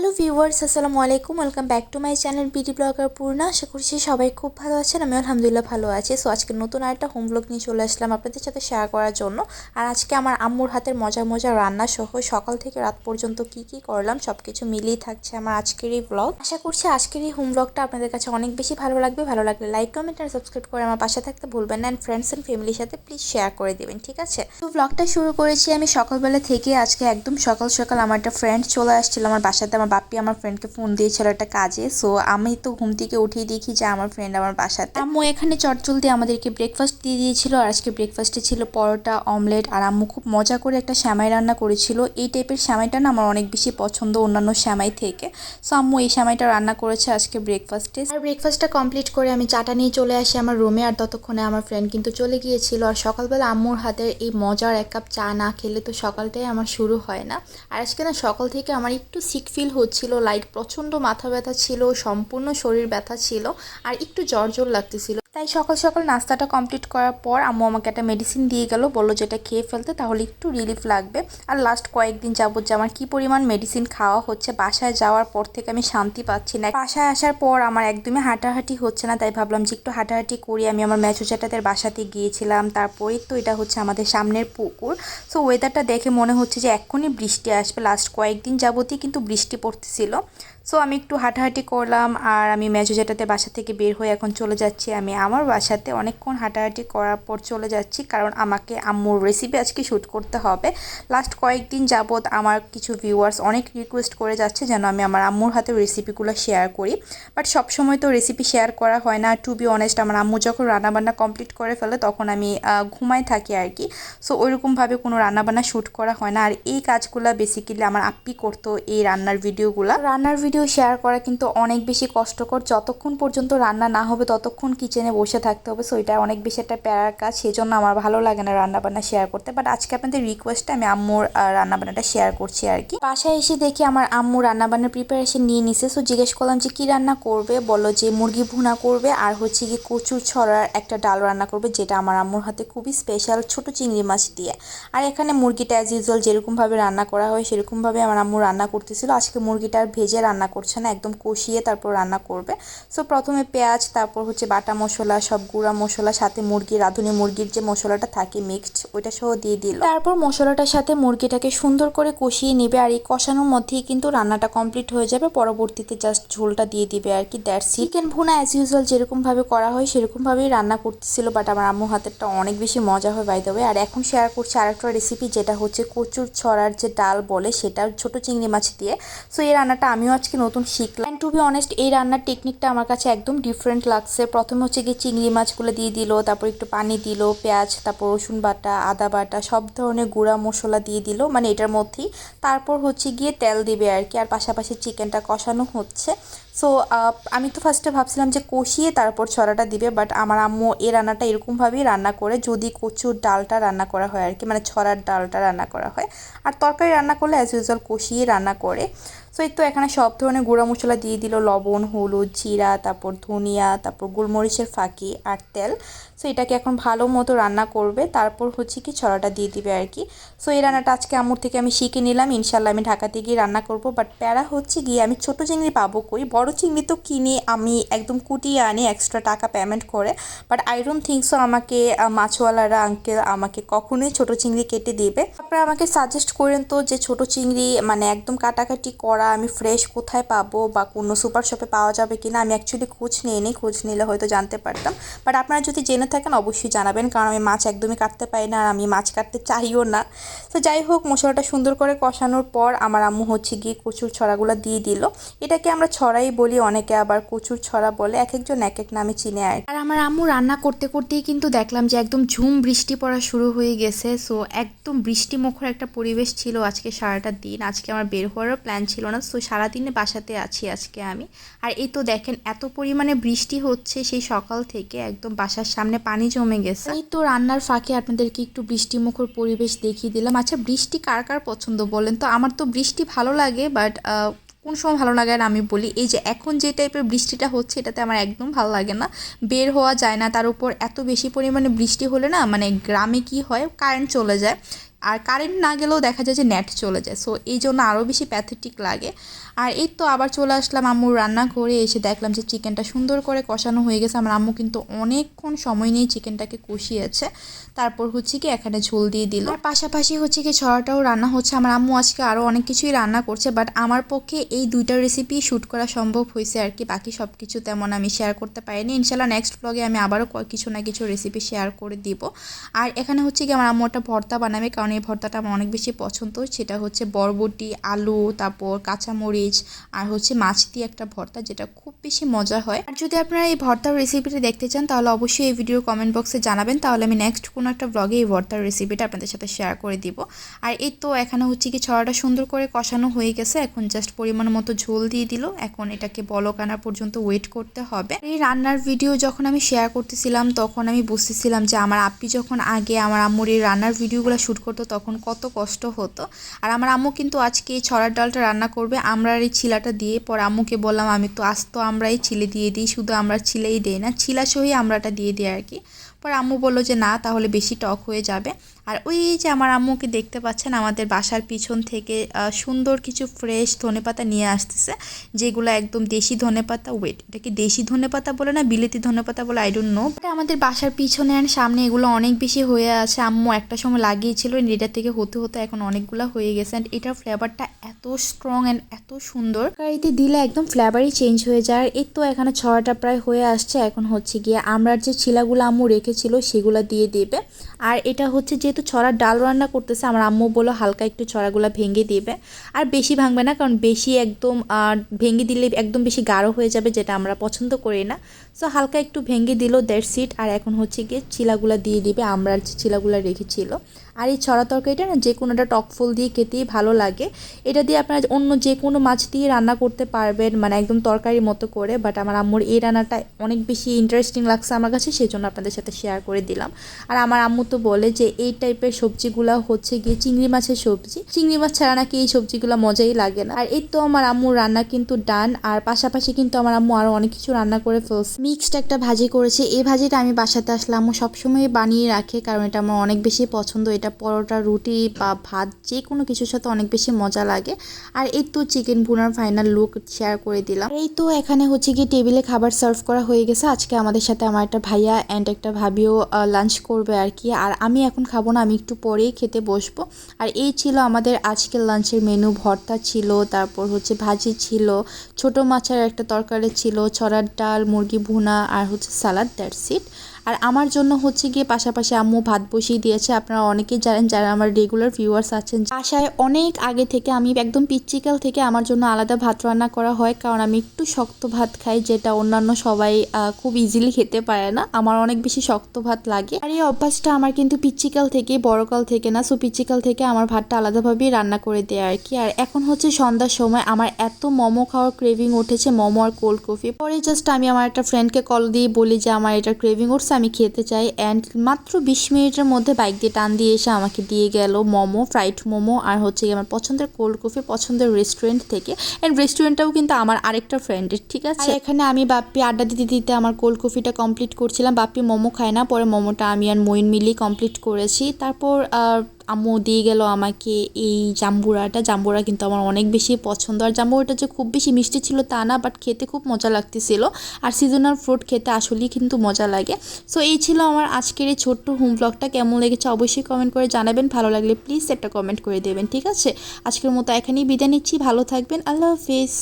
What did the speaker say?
Hello viewers, আসসালামু আলাইকুম। Welcome back to my channel BD blogger Purna. আশা করছি সবাই খুব ভালো আছেন আমি আলহামদুলিল্লাহ ভালো আছি। সো আজকে নতুন আরেকটা হোম ব্লগ নিয়ে চলে আসলাম আপনাদের সাথে শেয়ার করার জন্য। আর আজকে আমার আম্মুর হাতের মজা মজা রান্না সহ সকাল থেকে রাত পর্যন্ত কি কি করলাম সব কিছু মিলিয়ে থাকছে আমার আজকের এই ব্লগ আশা করছি আজকের এই হোম ব্লগটা আপনাদের কাছে অনেক বেশি ভালো লাগবে। ভালো লাগলে লাইক কমেন্ট আর সাবস্ক্রাইব করে আমার পাশে থাকতে ভুলবেন না। অ্যান্ড ফ্রেন্ডস অ্যান্ড ফ্যামিলির সাথে প্লিজ শেয়ার করে দেবেন, ঠিক আছে? তো ব্লগটা শুরু করেছি আমি সকালবেলা থেকে। আজকে একদম সকাল সকাল আমার একটা ফ্রেন্ড চলে আসছিল আমার বাসাতে, আমার বাপ্পি আমার ফ্রেন্ডকে ফোন দিয়েছিল একটা কাজে। সো আমি তো ঘুম থেকে উঠিয়ে দেখি যে আমার ফ্রেন্ড আমার বাসাতে। আম্মু এখানে চটচল দিয়ে আমাদেরকে ব্রেকফাস্ট দিয়ে দিয়েছিল। আর আজকে ব্রেকফাস্টে ছিল পরোটা অমলেট আর আম্মু খুব মজা করে একটা শ্যামাই রান্না করেছিল। এই টাইপের শ্যামাইটা না আমার অনেক বেশি পছন্দ অন্যান্য শ্যামাই থেকে। সো আম্মু এই শ্যামাইটা রান্না করেছে আজকে ব্রেকফাস্টে আর ব্রেকফাস্টটা কমপ্লিট করে আমি চাটা নিয়ে চলে আসি আমার রুমে আর ততক্ষণে আমার ফ্রেন্ড কিন্তু চলে গিয়েছিল। আর সকালবেলা আম্মুর হাতের এই মজার এক কাপ চা না খেলে তো সকালটাই আমার শুরু হয় না। আর আজকে না সকাল থেকে আমার একটু সিক ফিল হচ্ছিল লাইক প্রচণ্ড মাথা ব্যথা ছিল, সম্পূর্ণ শরীর ব্যথা ছিল, আর একটু জ্বর জ্বর লাগতেছিল। তাই সকাল সকাল নাস্তাটা কমপ্লিট করার পর আম্মু আমাকে একটা মেডিসিন দিয়ে গেল, বলল যেটা খেয়ে ফেলতে, তাহলে একটু রিলিফ লাগবে। আর লাস্ট কয়েকদিন যাবত যে আমার কী পরিমাণ মেডিসিন খাওয়া হচ্ছে, বাসায় যাওয়ার পর থেকে আমি শান্তি পাচ্ছি না। বাসায় আসার পর আমার একদমই হাঁটাহাঁটি হচ্ছে না, তাই ভাবলাম যে একটু হাঁটাহাঁটি করি। আমি আমার ম্যাচো চ্যাটাদের বাসাতে গিয়েছিলাম, তারপরে তো এটা হচ্ছে আমাদের সামনের পুকুর। সো ওয়েদারটা দেখে মনে হচ্ছে যে এক্ষুনি বৃষ্টি আসবে। লাস্ট কয়েকদিন যাবতই কিন্তু বৃষ্টি পড়তেছিল। সো আমি একটু হাঁটাহাঁটি করলাম আর আমি মেজো জেটাতে বাসা থেকে বের হয়ে এখন চলে যাচ্ছি। আমি আমার বাসাতে অনেকক্ষণ হাঁটাহাঁটি করার পর চলে যাচ্ছি কারণ আমাকে আম্মুর রেসিপি আজকে শ্যুট করতে হবে। লাস্ট কয়েকদিন যাবৎ আমার কিছু ভিউয়ার্স অনেক রিকোয়েস্ট করে যাচ্ছে যেন আমি আমার আম্মুর হাতে রেসিপিগুলো শেয়ার করি। বাট সবসময় তো রেসিপি শেয়ার করা হয় না। টু বি অনেস্ট আমার আম্মু যখন রান্নাবান্না কমপ্লিট করে ফেলে তখন আমি ঘুমাই থাকি আর কি। সো ওইরকমভাবে কোনো রান্নাবান্না শ্যুট করা হয় না। আর এই কাজগুলো বেসিক্যালি আমার আপ্পি করতো এই রান্নার ভিডিওগুলো রান্নার ভিডিও শেয়ার করা কিন্তু অনেক বেশি কষ্টকর। যতক্ষণ পর্যন্ত রান্না না হবে, ততক্ষণ কিচেনে বসে থাকতে হবে। সো এটা অনেক বেশি একটা প্যারার কাজ সেই জন্য আমার ভালো লাগে না রান্নাবান্না শেয়ার করতে। বাট আজকে আপনাদের রিকোয়েস্টে আমি আম্মুর রান্নাবান্নাটা শেয়ার করছি আর কি। বাসায় এসে দেখি আমার আম্মু রান্নাবান্নার প্রিপারেশন নিয়ে নিছে। সো জিজ্ঞেস করলাম যে, কী রান্না করবে? বলো যে, মুরগি ভুনা করবে আর হচ্ছে কি কচুর ছড়ার একটা ডাল রান্না করবে, যেটা আমার আম্মুর হাতে খুবই স্পেশাল ছোট চিংড়ি মাছ দিয়ে। আর এখানে মুরগিটা অ্যাজ ইউজুয়াল যেরকমভাবে রান্না করা হয়, সেরকমভাবে আমার আম্মু রান্না করতেছিল। আজকে মুরগিটা ভেজে রান্না করছে না, একদম কষিয়ে তারপর রান্না করবে। সো প্রথমে পেঁয়াজ, তারপর হচ্ছে বাটা মশলা, সব গুঁড়া মশলা, সাথে মুরগি, রাঁধুনি মুরগির যে মশলাটা থাকে মিক্সড ওইটা সহ দিয়ে দিল। তারপর মশলাটার সাথে মুরগিটাকে সুন্দর করে কষিয়ে নেবে, আর এই কষানোর মধ্যেই কিন্তু রান্নাটা কমপ্লিট হয়ে যাবে। পরবর্তীতে জাস্ট ঝোলটা দিয়ে দিবে আর কি that chicken bhuna as usual যেরকমভাবে করা হয়, সেরকমভাবেই রান্না করতেছিল বাট আমার আম্মু হাতেরটা অনেক বেশি মজা হয় বাই দেবে আর এখন শেয়ার করছি আরেকটা রেসিপি যেটা হচ্ছে কচুর ছড়ার যে ডাল বলে, সেটা ছোট চিংড়ি মাছ দিয়ে। সো এই রান্নাটা আমিও আজকে নতুন শিখলাম। অ্যান্ড টু বি অনেস্ট এই রান্নার টেকনিকটা আমার কাছে একদম ডিফারেন্ট লাগছে। প্রথমে হচ্ছে গিয়ে চিংড়ি মাছগুলো দিয়ে দিল, তারপর একটু পানি দিল, পেঁয়াজ, তারপর রসুন বাটা, আদা বাটা, সব ধরনের গুঁড়া মশলা দিয়ে দিল মানে এটার মধ্যেই। তারপর হচ্ছে গিয়ে তেল দিবে আর কি, আর পাশাপাশি চিকেনটা কষানো হচ্ছে। সো আমি তো ফার্স্টে ভাবছিলাম যে কষিয়ে তারপর ছড়াটা দিবে বাট আমার আম্মু এই রান্নাটা এরকমভাবেই রান্না করে, যদি কচুর ডালটা রান্না করা হয় আর কি মানে ছড়ার ডালটা রান্না করা হয়। আর তরকারি রান্না করলে অ্যাজ ইউজুয়াল কষিয়ে রান্না করে। সো এই তো এখানে সব ধরনের গুঁড়া মশলা দিয়ে দিল, লবণ, হলুদ, জিরা, তারপর ধনিয়া, তারপর গোলমরিচের ফাঁকি আর তেল। সো এটাকে এখন ভালো মতো রান্না করবে। তারপর হচ্ছে কি ছড়াটা দিয়ে দিবে আর কি। সো এই রান্নাটা আজকে আমুর থেকে আমি শিখে নিলাম। ইনশাল্লাহ আমি ঢাকাতে গিয়ে রান্না করব। বাট প্যারা হচ্ছে গিয়ে আমি ছোটো চিংড়ি পাবো কই? বড় চিংড়ি তো কিনে আমি একদম কুটিয়ে আনি এক্সট্রা টাকা পেমেন্ট করে। But I don't think so আমাকে মাছওয়ালারা আঙ্কেল আমাকে কখনোই ছোটো চিংড়ি কেটে দেবে। তারপরে আমাকে সাজেস্ট করেন তো যে ছোটো চিংড়ি মানে একদম কাটাকাটি করা আমি ফ্রেশ কোথায় পাবো বা কোনো সুপার শপে পাওয়া যাবে কি না আমি অ্যাকচুয়ালি খোঁজ নিয়ে নিই। খোঁজ নিলে হয়তো জানতে পারতাম। বাট আপনারা যদি জেনে থাকেন, অবশ্যই জানাবেন, কারণ আমি মাছ একদমই কাটতে পারি না আর আমি মাছ কাটতে চাইও না। তো যাই হোক, মশলাটা সুন্দর করে কষানোর পর আমার আম্মু হচ্ছে গিয়ে কচুর ছড়াগুলো দিয়ে দিল। এটাকে আমরা ছড়াই বলি, অনেকে আবার কচুর ছড়া বলে এক একজন এক এক নামে চিনে আর আর আমার আম্মু রান্না করতে করতেই কিন্তু দেখলাম যে একদম ঝুম বৃষ্টি পড়া শুরু হয়ে গেছে সো একদম বৃষ্টিমুখর একটা পরিবেশ ছিল আজকে সারাটা দিন। আজকে আমার বের হওয়ারও প্ল্যান ছিল না সো সারাদিনে বাসাতে আছি আজকে আমি। আর এই তো দেখেন, এত পরিমাণে বৃষ্টি হচ্ছে সেই সকাল থেকে একদম বাসার সামনে পানি জমে গেছে। এই তো রান্নার ফাঁকে আপনাদেরকে একটু বৃষ্টিমুখর পরিবেশ দেখিয়ে দিলাম। আচ্ছা বৃষ্টি কার কার পছন্দ বলেন? তো আমার তো বৃষ্টি ভালো লাগে বাট কোন সময় ভালো লাগে না আমি বলি, এই যে এখন যে টাইপের বৃষ্টিটা হচ্ছে, এটাতে আমার একদম ভালো লাগে না। বের হওয়া যায় না, তার উপর এত বেশি পরিমাণে বৃষ্টি হলে না মানে গ্রামে কি হয় কারেন্ট চলে যায়। আর কারেন্ট না গেলেও দেখা যায় যে নেট চলে যায়। সো এই জন্য আরও বেশি প্যাথেটিক লাগে। আর এই তো আবার চলে আসলাম আম্মুর রান্না করে এসে দেখলাম যে চিকেনটা সুন্দর করে কষানো হয়ে গেছে। আমার আম্মু কিন্তু অনেকক্ষণ সময় নিয়ে চিকেনটাকে কষিয়েছে। তারপর হচ্ছে কি এখানে ঝোল দিয়ে দিল। আর পাশাপাশি হচ্ছে কি ছড়াটাও রান্না হচ্ছে। আমার আম্মু আজকে আরও অনেক কিছুই রান্না করছে বাট আমার পক্ষে এই দুইটা রেসিপি শ্যুট করা সম্ভব হয়েছে আর কি। বাকি সব কিছু তেমন আমি শেয়ার করতে পারিনি। ইনশাল্লাহ নেক্সট ব্লগে আমি আবারও কিছু না কিছু রেসিপি শেয়ার করে দিব। আর এখানে হচ্ছে কি আমার আম্মু একটা ভর্তা বানাবে, কারণ এই ভর্তাটা আমার অনেক বেশি পছন্দ। সেটা হচ্ছে বরবটি, আলু, তারপর কাঁচামরিচ আর হচ্ছে মাছ দিয়ে একটা ভর্তা, যেটা খুব বেশি মজা হয়। আর যদি আপনারা এই ভর্তার রেসিপিটা দেখতে চান, তাহলে অবশ্যই এই ভিডিওর কমেন্ট বক্সে জানাবেন। তাহলে আমি নেক্সট কোনো একটা ব্লগে এই ভর্তার রেসিপিটা আপনাদের সাথে শেয়ার করে দিব। আর এই তো এখানে হচ্ছে কি ছড়াটা সুন্দর করে কষানো হয়ে গেছে। এখন জাস্ট পরিমাণ মতো ঝোল দিয়ে দিল। এখন এটাকে বলক আনা পর্যন্ত ওয়েট করতে হবে। এই রান্নার ভিডিও যখন আমি শেয়ার করতেছিলাম, তখন আমি বুঝতেছিলাম যে আমার আপ্পি যখন আগে আমার আম্মুর এই রান্নার ভিডিওগুলো শ্যুট করতো, তখন কত কষ্ট হতো। আর আমার আম্মু কিন্তু আজকে এই ছড়ার ডালটা রান্না করবে। আমরা এই ছিলাটা দিয়ে পর আম্মুকে বললাম, আমি তো আজ তো আমরাই ছিলে দিয়ে দিই, শুধু আমরা ছিলেই দেই না ছিলা সহি আমরাটা দিয়ে দিই আর কি। পর আম্মু বলল যে, না, তাহলে বেশি টক হয়ে যাবে। আর ওই যে আমার আম্মুকে দেখতে পাচ্ছেন, আমাদের বাসার পিছন থেকে সুন্দর কিছু ফ্রেশ ধনেপাতা নিয়ে আসতেছে, যেগুলো একদম দেশি ধনেপাতা ওয়েট এটা কি দেশি ধনেপাতা বলে না বিলেতি ধনেপাতা বলে? আই ডোন্ট নো আমাদের বাসার পিছনে আর সামনে এগুলো অনেক বেশি হয়ে আছে। আম্মু একটা সময় লাগিয়েছিল, এটা থেকে হতে হতে এখন অনেকগুলো হয়ে গেছে অ্যান্ড এটার ফ্লেভারটা এত স্ট্রং অ্যান্ড এত সুন্দর। কারিতে দিলে একদম ফ্লেভারই চেঞ্জ হয়ে যায়। এই তো এখানে ছড়াটা প্রায় হয়ে আসছে। এখন হচ্ছে গিয়ে আমরা যে ছিলাগুলো আম্মু রেখেছিল, সেগুলো দিয়ে দেবে। আর এটা হচ্ছে যেহেতু ছড়ার ডাল রান্না করতেছে, আমার আম্মু বলো হালকা একটু ছড়াগুলো ভেঙে দিবে। আর বেশি ভাঙবে না, কারণ বেশি একদম ভেঙে দিলে একদম বেশি গাঢ় হয়ে যাবে, যেটা আমরা পছন্দ করি না। সো হালকা একটু ভেঙে দিল দেড় সিট আর এখন হচ্ছে গিয়ে চিলাগুলা দিয়ে দিবে আমরা চিলাগুলা রেখেছিল। আর এই ছড়া তরকারিটা না যে কোনোটা টক ফুল দিয়ে খেতেই ভালো লাগে। এটা দিয়ে আপনারা অন্য যে কোনো মাছ দিয়ে রান্না করতে পারবেন মানে একদম তরকারির মতো করে বাট আমার আম্মুর এই রান্নাটা অনেক বেশি ইন্টারেস্টিং লাগছে আমার কাছে সেই জন্য আপনাদের সাথে শেয়ার করে দিলাম। আর আমার আম্মু তো বলে যে এই টাইপের সবজিগুলো হচ্ছে গিয়ে চিংড়ি মাছের সবজি। চিংড়ি মাছ ছাড়া নাকি এই সবজিগুলো মজাই লাগে না। আর এই তো আমার আম্মুর রান্না কিন্তু ডান আর পাশাপাশি কিন্তু আমার আম্মু আরও অনেক কিছু রান্না করে ফেলছে। মিক্সড একটা ভাজি করেছে। এই ভাজিটা আমি বাসাতে আসলে আম্মু সবসময় বানিয়ে রাখে, কারণ এটা আমার অনেক বেশি পছন্দ এটা পরোটা, রুটি বা ভাত যে কোনো কিছুর সাথে অনেক বেশি মজা লাগে। আর এই তো চিকেন ভুনার ফাইনাল লুক শেয়ার করে দিলাম। এই তো এখানে হচ্ছে কি টেবিলে খাবার সার্ভ করা হয়ে গেছে। আজকে আমাদের সাথে আমার একটা ভাইয়া অ্যান্ড একটা ভাবিও লাঞ্চ করবে আর কি। আর আমি এখন খাব না, আমি একটু পরেই খেতে বসবো। আর এই ছিল আমাদের আজকের লাঞ্চের মেনু ভর্তা ছিল, তারপর হচ্ছে ভাজি ছিল, ছোট মাছের একটা তরকারি ছিল, ছড়ার ডাল, মুরগি ভুনা, আর হচ্ছে সালাদ দ্যাটস ইট আর আমার জন্য হচ্ছে গিয়ে পাশাপাশি আম্মু ভাত বসিয়ে দিয়েছে। আপনারা অনেকেই জানেন যারা আমার রেগুলার ভিউয়ার্স আছেন। বাসায় অনেক আগে থেকে আমি একদম পিচ্চিকাল থেকে আমার জন্য আলাদা ভাত রান্না করা হয়, কারণ আমি একটু শক্ত ভাত খাই, যেটা অন্যান্য সবাই খুব ইজিলি খেতে পারে না। আমার অনেক বেশি শক্ত ভাত লাগে। আর এই অভ্যাসটা আমার কিন্তু পিচ্চিকাল থেকে, বড়কাল থেকে না সো পিচ্চিকাল থেকে আমার ভাতটা আলাদাভাবেই রান্না করে দেয় আর কি। আর এখন হচ্ছে সন্ধ্যার সময় আমার এত মোমো খাওয়ার ক্রেভিং উঠেছে, মোমো আর কোল্ড কফি পরে জাস্ট আমি আমার একটা ফ্রেন্ডকে কল দিয়ে বলি যে, আমার এটা ক্রেভিং উঠছে আমি খেতে চাই অ্যান্ড মাত্র বিশ মিনিটের মধ্যে বাইক দিয়ে টান দিয়ে এসে আমাকে দিয়ে গেল মোমো ফ্রাইড মোমো আর হচ্ছে আমার পছন্দের কোল্ড কফি পছন্দের রেস্টুরেন্ট থেকে অ্যান্ড রেস্টুরেন্টটাও কিন্তু আমার আরেকটা ফ্রেন্ডের ঠিক আছে? এখানে আমি বাপ্পি আড্ডা দিতে দিতে আমার কোল্ড কফিটা কমপ্লিট করছিলাম। বাপ্পি মোমো খায় না, পরে মোমোটা আমি আর মইন মিলি কমপ্লিট করেছি। তারপর আম্মু দিয়ে গেল আমাকে এই জাম্বুরাটা। জাম্বুরা কিন্তু আমার অনেক বেশি পছন্দ। আর জাম্বুরাটা যে খুব বেশি মিষ্টি ছিল তা না বাট খেতে খুব মজা লাগতেছিল। আর সিজনাল ফ্রুট খেতে আসলেই কিন্তু মজা লাগে। সো এই ছিল আমার আজকের এই ছোট্ট হোম ব্লগটা কেমন লেগেছে অবশ্যই কমেন্ট করে জানাবেন। ভালো লাগলে প্লিজ একটা কমেন্ট করে দেবেন, ঠিক আছে? আজকের মতো এখানেই বিদায় নিচ্ছি। ভালো থাকবেন। আল্লাহ হাফিজ।